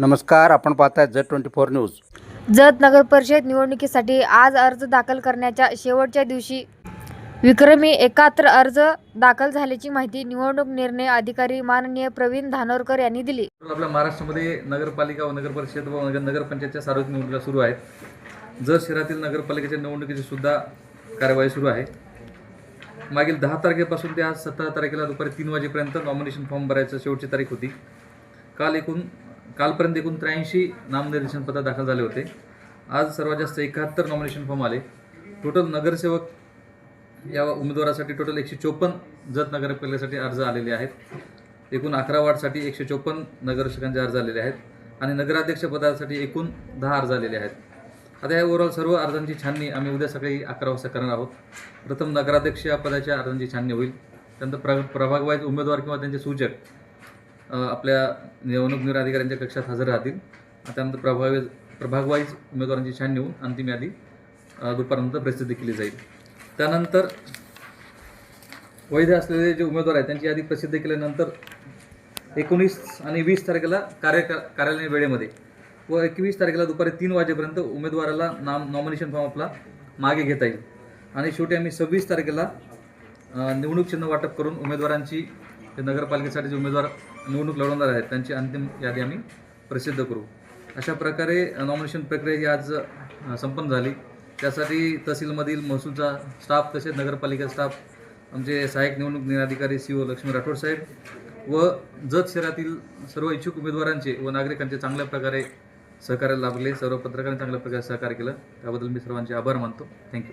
नमस्कार आपण पाहताय Z twenty four news. Jat नगर परिषद निवडणुकीसाठी आज अर्ज दाखल करण्याच्या शेवटच्या दिवशी विक्रमी एकाहत्तर अर्ज दाखल झाल्याची माहिती निवडणूक निर्णय अधिकारी माननीय प्रवीण धानोरकर यांनी दिली. आपल्या महाराष्ट्रामध्ये नगरपालिका व नगर परिषद व नगर नगरपंचायतच्या सार्वजनिक निवडणुका सुरू आहेत. जत शहरातील नगरपालिकेच्या निवडणुकीची सुद्धा कार्यवाही सुरू आहे. मागील दहा तारखेपासून ते आज सतरा तारखेला दुपारी तीन वाजेपर्यंत नॉमिनेशन फॉर्म भरायचं शेवटची तारीख होती. काल एकूण कालपर्यंत एकूण त्र्याऐंशी नामनिर्देशन पत्र दाखल झाले होते. आज सर्वात जास्त एकाहत्तर नॉमिनेशन फॉर्म आले. टोटल नगरसेवक या उमेदवारासाठी टोटल एकशे चोपन्न जत नगरपालिकेसाठी अर्ज आलेले आहेत. एकूण अकरा वार्डसाठी एकशे चोपन्न नगरसेवकांचे अर्ज आलेले आहेत आणि नगराध्यक्ष पदासाठी एकूण दहा अर्ज आलेले आहेत. आता या ओव्हरऑल सर्व अर्जांची छाननी आम्ही उद्या सकाळी अकरा वाजता करणार आहोत. प्रथम नगराध्यक्ष या पदाच्या अर्जांची छाननी होईल. त्यानंतर प्र प्रभागवाईज उमेदवार किंवा त्यांचे सूचक आपल्या निवडणूक निर्णय अधिकाऱ्यांच्या कक्षात हजर राहतील. त्यानंतर प्रभावी प्रभागवाईज उमेदवारांची छाननी होऊन अंतिम यादी दुपारनंतर प्रसिद्ध केली जाईल. त्यानंतर वैध असलेले जे उमेदवार आहेत त्यांची यादी प्रसिद्ध केल्यानंतर एकोणीस आणि वीस तारखेला कार्य कार्यालयीन वेळेमध्ये व एकवीस तारखेला दुपारी तीन वाजेपर्यंत उमेदवाराला नाम नॉमिनेशन फॉर्म आपला मागे घेता येईल. आणि शेवटी आम्ही सव्वीस तारखेला निवडणूक चिन्ह वाटप करून उमेदवारांची ते नगरपालिकेसाठी जे उमेदवार निवडणूक लढवणार आहेत त्यांची अंतिम यादी आम्ही प्रसिद्ध करू. अशा प्रकारे नॉमिनेशन प्रक्रिया ही आज संपन्न झाली. त्यासाठी तहसीलमधील महसूलचा स्टाफ तसेच नगरपालिका स्टाफ आमचे सहाय्यक निवडणूक निराधिकारी सी ओ लक्ष्मी राठोड साहेब व जत शहरातील सर्व इच्छुक उमेदवारांचे व नागरिकांचे चांगल्या प्रकारे सहकार्य लाभले. सर्व पत्रकारांनी चांगल्या प्रकारे सहकार्य केलं. त्याबद्दल मी सर्वांचे आभार मानतो. थँक्यू